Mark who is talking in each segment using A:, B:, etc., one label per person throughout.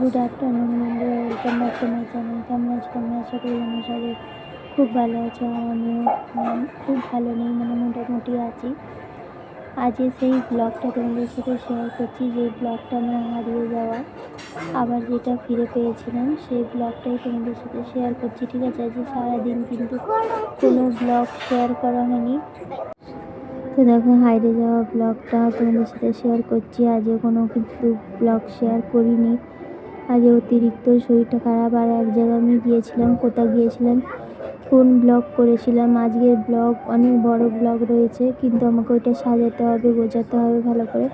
A: Good afternoon বন্ধুরা welcome back to my channel. কেমন আছো তোমরা? আশা করি তোমরা সবাই খুব ভালো আছো। আমিও খুব ভালো নেই মানে মোটামুটি আছি। আজকে সেই ব্লগটা তোমাদের সাথে শেয়ার করছি। যে ব্লগটা আমার হারিয়ে যাওয়া, আবার যেটা ফিরে পেয়েছিলাম, সেই ব্লগটাই তোমাদের সাথে শেয়ার করছি, ঠিক আছে? আজকে সারাদিন কিন্তু কোনো ব্লগ শেয়ার করা হয়নি। তো দেখো হাইরে যাওয়া ব্লগটা তোমাদের সাথে শেয়ার করছি। আজও কোনো কিন্তু ব্লগ শেয়ার করিনি। আজ অতিরিক্ত শরীরটা খারাপ আর এক জায়গায় আমি গিয়েছিলাম, কোথাও গিয়েছিলাম কোন ব্লগ করেছিলাম। আজকের ব্লগ অনেক বড় ব্লগ রয়েছে, কিন্তু আমাকে ওইটা সাজাতে হবে, গোছাতে হবে ভালো করে।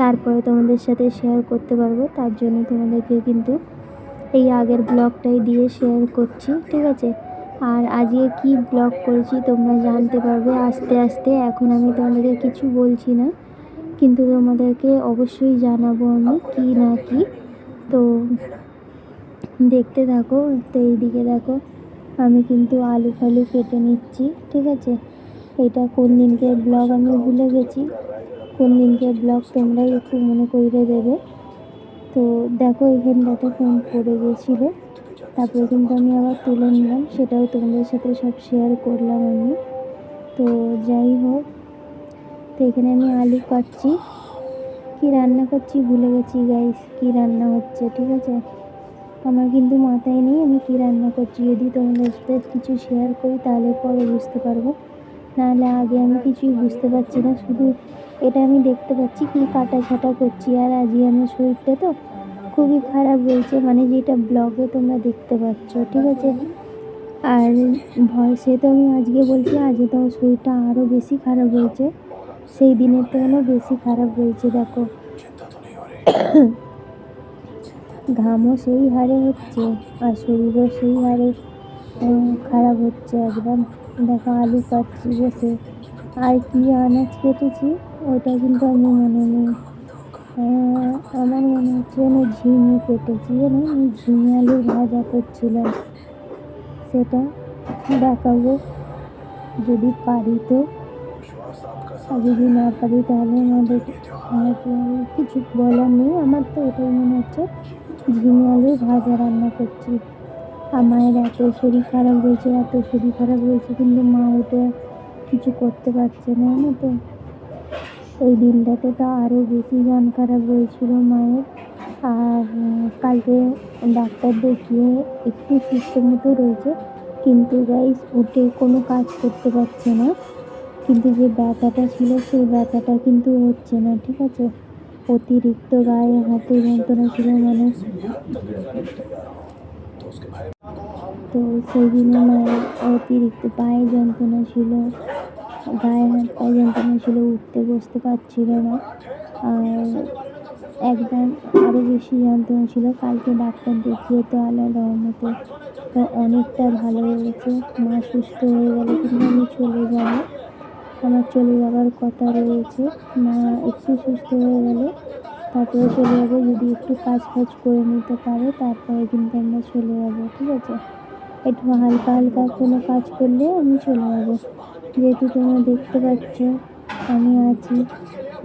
A: তারপরে তোমাদের সাথে শেয়ার করতে পারব, তার জন্য তোমাদেরকে কিন্তু এই আগের ব্লগটাই দিয়ে শেয়ার করছি, ঠিক আছে? আর আজকে কি ব্লগ করেছি তোমরা জানতে পারবে, আস্তে আস্তে এখন আমি তোমাদেরকে কিছু বলছি না, কিন্তু তোমাদেরকে অবশ্যই জানাব আমি কি না কি। তো দেখতে থাকো, তো এইদিকে দেখো, আমি কিন্তু আলু ফালু কেটে নিচ্ছি, ঠিক আছে? এটা কোন দিনকে ব্লগ আমি ভুলে গেছি। কোন দিনকে ব্লগ তোমরাই একটু মনে করিয়ে দেবে। তো দেখো এখানটাতে ফোন পড়ে গেছিল। তারপরে কিন্তু আমি আবার তুলে নিলাম, সেটাও তোমাদের সাথে সব শেয়ার করলাম আমি। তো যাই হোক, তো এখানে আমি আলু কাটছি। কি রান্না করছি ভুলে গেছি গাইস কি রান্না হচ্ছে, ঠিক আছে? আমার কিন্তু মাথায় নেই আমি কি রান্না করছি, যদি তোমাদের সাথে কিছু শেয়ার করি তাহলে পরে বুঝতে পারব। নাহলে আগে আমি কিছুই বুঝতে পারছি না, শুধু এটা আমি দেখতে পাচ্ছি কি কাটা ছাটা করছি, আর আজকে আমার শরীরটা তো খুবই খারাপ রয়েছে মানে যেটা ব্লগে তোমরা দেখতে পাচ্ছ, ঠিক আছে? আর ভয়েসে তো আমি আজকে বলছি আজকে তো আমার শরীরটা আরও বেশি খারাপ রয়েছে সেই দিনের থেকেও বেশি খারাপ হয়েছে, দেখো। ঘামও সেই হারে হচ্ছে, আর শরীরও সেই হারে খারাপ হচ্ছে একদম। দেখো আলু কাটছি বসে। আর কি আনাজ কেটেছি, ওটা কিন্তু আমি মনে নেই। আমার মনে হচ্ছে যেন ঝিঙে কেটেছি যেন আমি ঝিঙে আলু ভাজা করছিলাম। সেটা দেখাবো। যদি পারি তো। আর যদি না পারি তাহলে আমাদের কিছু বলার নেই। আমার তো এটাই মনে হচ্ছে, ঝিঙে আলু ভাজা রান্না করছি। মায়ের এত শরীর খারাপ রয়েছে এত শরীর খারাপ রয়েছে কিন্তু মা উঠে কিছু করতে পারছে না, জানো তো। এই দিনটাতে তো আরও বেশি জন খারাপ হয়েছিল মায়ের। আর কালকে ডাক্তার দেখিয়ে একটু সুস্থ মতো রয়েছে, কিন্তু গাইস উঠে কোনো কাজ করতে পারছে না। কিন্তু যে ব্যথাটা ছিল সেই ব্যথাটা কিন্তু হচ্ছে না, ঠিক আছে? অতিরিক্ত গায়ে হাতে যন্ত্রণা ছিল মানে। তো সেই দিনে মায়ের অতিরিক্ত পায়ে যন্ত্রণা ছিল, গায়ে হাত পায়ে যন্ত্রণা ছিল, উঠতে বসতে পারছিল না। আর একদম আরও বেশি যন্ত্রণা ছিল, কালকে ডাক্তার দেখিয়ে তো আল্লাহ রহমতে তো অনেকটা ভালো হয়েছে। মা সুস্থ হয়ে গেলে কিন্তু আমি চলে যাব। আমার চলে যাওয়ার কথা রয়েছে। মা একটু সুস্থ হয়ে গেলে তারপরে চলে যাব। যদি একটু কাজ ফাজ করে নিতে পারে, তারপরে কিন্তু আমরা চলে যাব, ঠিক আছে? একটু হালকা হালকা কোনো কাজ করলে আমি চলে যাব। যেহেতু তোমরা দেখতে পাচ্ছ, আমি আছি।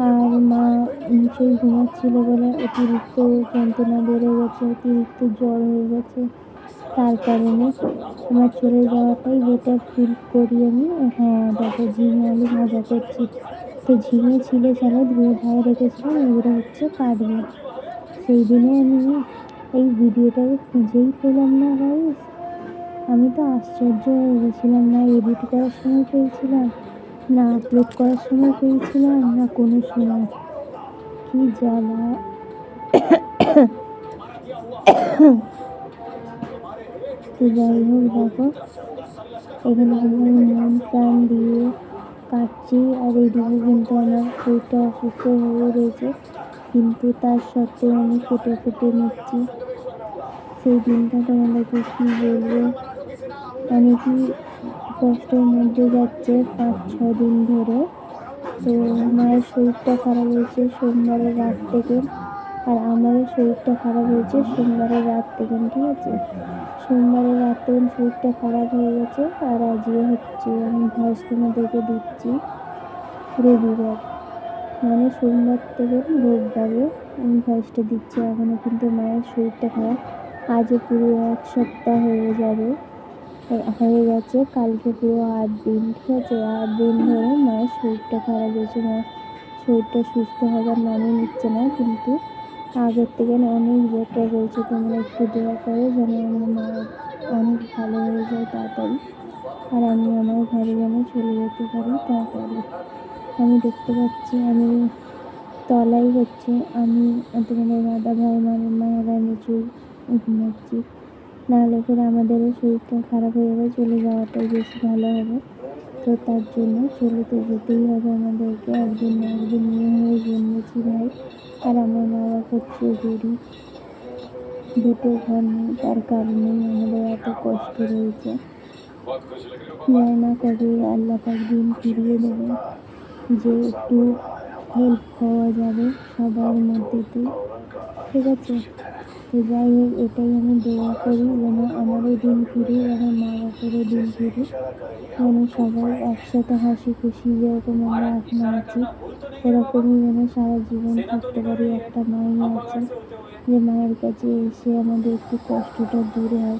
A: আর মা নিচেই ঘুমাচ্ছিল বলে অতিরিক্ত যন্ত্রণা বেড়ে গেছে, অতিরিক্ত জ্বর হয়ে গেছে। তার কারণে আমার চলে যাওয়াটাই বেটার ফিল করি আমি। হ্যাঁ দেখো ঝিঙে আলু ভাজা করছি। তো ঝিঙে ছিলে চালে ধুয়ে ধায়ে রেখেছিলাম এগুলো হচ্ছে কাটবো সেই দিনে আমি এই ভিডিওটাকে খুঁজেই পেলাম না গাইস আমি তো আশ্চর্য হয়ে গেছিলাম, না এডিট করার সময় পেয়েছিলাম, না আপলোড করার সময় পেয়েছিলাম, না কোনো সময়। কি জ্বালা। তো যাই হোক দেখো, এখানে কিন্তু মন প্রাণ দিয়ে কাটছি আর এইদিকে কিন্তু আমার শরীরটা অসুস্থ হয়ে রয়েছে। কিন্তু তার সত্ত্বেও আমি কেটে কেটে নিচ্ছি। সেই দিনটা তোমাদেরকে কী বলব? অনেকই কষ্টের মধ্যে যাচ্ছে পাঁচ, ছ দিন ধরে। তো মায়ের শরীরটা খারাপ হয়েছে সোমবারের রাত থেকে। আর আমারও শরীরটা খারাপ হয়েছে সোমবারের রাত থেকে, ঠিক আছে? সোমবারের রাত শরীরটা খারাপ হয়ে গেছে আর আজকে হচ্ছে আমি ভয়েস তোমাদেরকে দিচ্ছি রবিবার। মানে সোমবার থেকে রোববারে আমি ভয়েসটা দিচ্ছি এখনও কিন্তু মায়ের শরীরটা খারাপ। আজও পুরো এক সপ্তাহ হয়ে যাবে, হয়ে গেছে, কালকে পুরো আট দিন, ঠিক আছে? আট দিন ধরে মায়ের শরীরটা খারাপ হয়েছে মায়ের শরীরটা সুস্থ হবার নামই নিচ্ছে না, কিন্তু আগের থেকে অনেক বেটার হয়েছে তোমরা একটু দোয়া করো যেন আমার মা অনেক ভালো হয়ে যায় তাড়াতাড়ি। আর আমি আমার ঘরে যেন চলে যেতে পারি তাড়াতাড়ি। আমি দেখতে পাচ্ছি আমি তলাই হচ্ছে, আমি তোমাদের দাদা ভাই মানে মায়েরা নিচু ঘুমাচ্ছি। নাহলে করে আমাদেরও শরীরটা খারাপ হয়ে যাবে, চলে যাওয়াটাই বেশি ভালো হবে। তো তার জন্য চলে তো যেতেই হবে আমাদেরকে। একদিন না একদিন নিয়ে হয়ে জন্মেছি ভাই। আর আমার মা বাবা হচ্ছে গরিব দুটো ঘর নেই, তার কারণেই আমাদের এত কষ্ট রয়েছে। জানি না আল্লাহ পাক দিন ফিরিয়ে দেবে। যে একটু হেল্প পাওয়া যাবে সবার মধ্যেতে ঠিক আছে? তো যাই হোক, এটাই আমি দোয়া করি যেন আমারও দিন ফিরে, যেন মা বাপেরও দিন ফিরে, যেন সবাই একসাথে হাসি খুশি যেরকম আমরা এখন আছি, এরকমই যেন সারা জীবন থাকতে পারি। একটা মাই আছে যে মায়ের কাছে এসে আমাদের একটু কষ্টটা দূর হয়।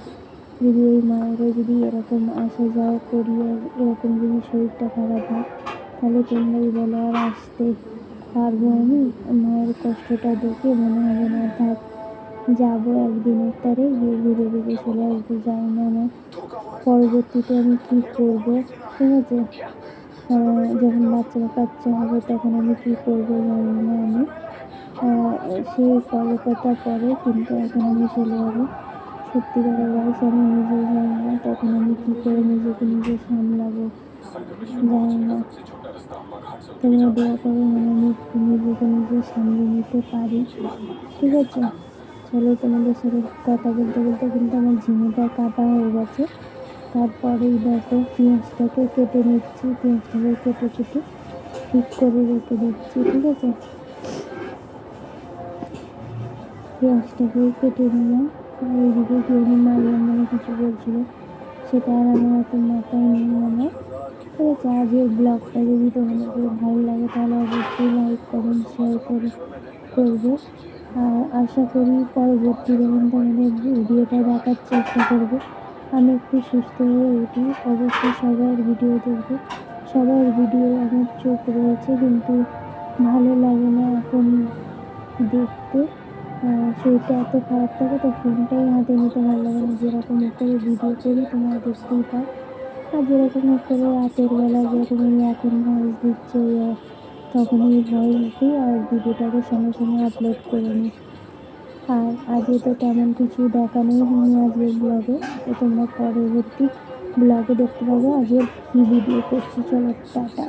A: যদি ওই মায়েরও যদি এরকম আসা যাওয়া করি আর এরকম যদি শরীরটা খারাপ হয়, তাহলে তোমরাই বলো আর আসতে পারব আমি। মায়ের কষ্টটা দেখে মনে হবে না, থাক। যাব একদিনের তারে গিয়ে ঘুরে ঘুরে চলে আসব, যাই না আমার পরবর্তীতে আমি কী করব? ঠিক আছে? যখন বাচ্চা কাচ্চা হবে, তখন আমি কী করব জানি না আমি। সেই কলকাতা পরে কিন্তু এখন আমি চলে যাব। সত্যিকারের বয়স আমি নিজেই জানি না, তখন আমি কী করে নিজেকে নিজে সামলাবো? জানি না। তোমরা দোয়া করে আমি নিজেকে নিজে সামলে নিতে পারি। ঠিক আছে? চলো তোমাদের সাথে কথা বলতে বলতে কিন্তু আমার ঝিঙেটা কাটা হয়ে গেছে। তারপরেই দেখো পেঁয়াজটাকে কেটে নিচ্ছি, পেঁয়াজটাকে কেটে কেটে ঠিক করে রেখে দিচ্ছি, ঠিক আছে? পেঁয়াজটাকে কেটে নিলাম। এইদিকে কেউ মারিয়াম মানে কিছু বলছিল, সেটা আর আমার অত মাথায় নেই আমার ঠিক আছে আজকের ব্লগটা যদি তোমাদের ভালো লাগে তাহলে অবশ্যই লাইক কমেন্ট শেয়ার করে করবে। আর আশা করি পরবর্তী যখন তোমাদের ভিডিওটা দেখার চেষ্টা করবে। আমি একটু সুস্থ হয়ে উঠি, অবশ্যই সবার ভিডিও দেখব। সবার ভিডিও আমার চোখ রয়েছে, কিন্তু ভালো লাগে না এখন দেখতে। শরীরটা এত খারাপ থাকে, তো ফোনটাই হাতে নিতে ভালো লাগে না। যেরকম করে ভিডিও করি, তোমরা দেখতেই পাও। আর যেরকম করে রাতের বেলা যেরকম এখন ভয়েস দিচ্ছে তখনই ভয়েস দিই আর ভিডিওটাকে সঙ্গে সঙ্গে আপলোড করে নিই। আর আজকে তো তেমন কিছু দেখানোই হয়নি আজকের ব্লগে তো তোমরা পরবর্তী ব্লগে দেখতে পাবো। আজকে কী ভিডিও করছি। চলো, টাটা।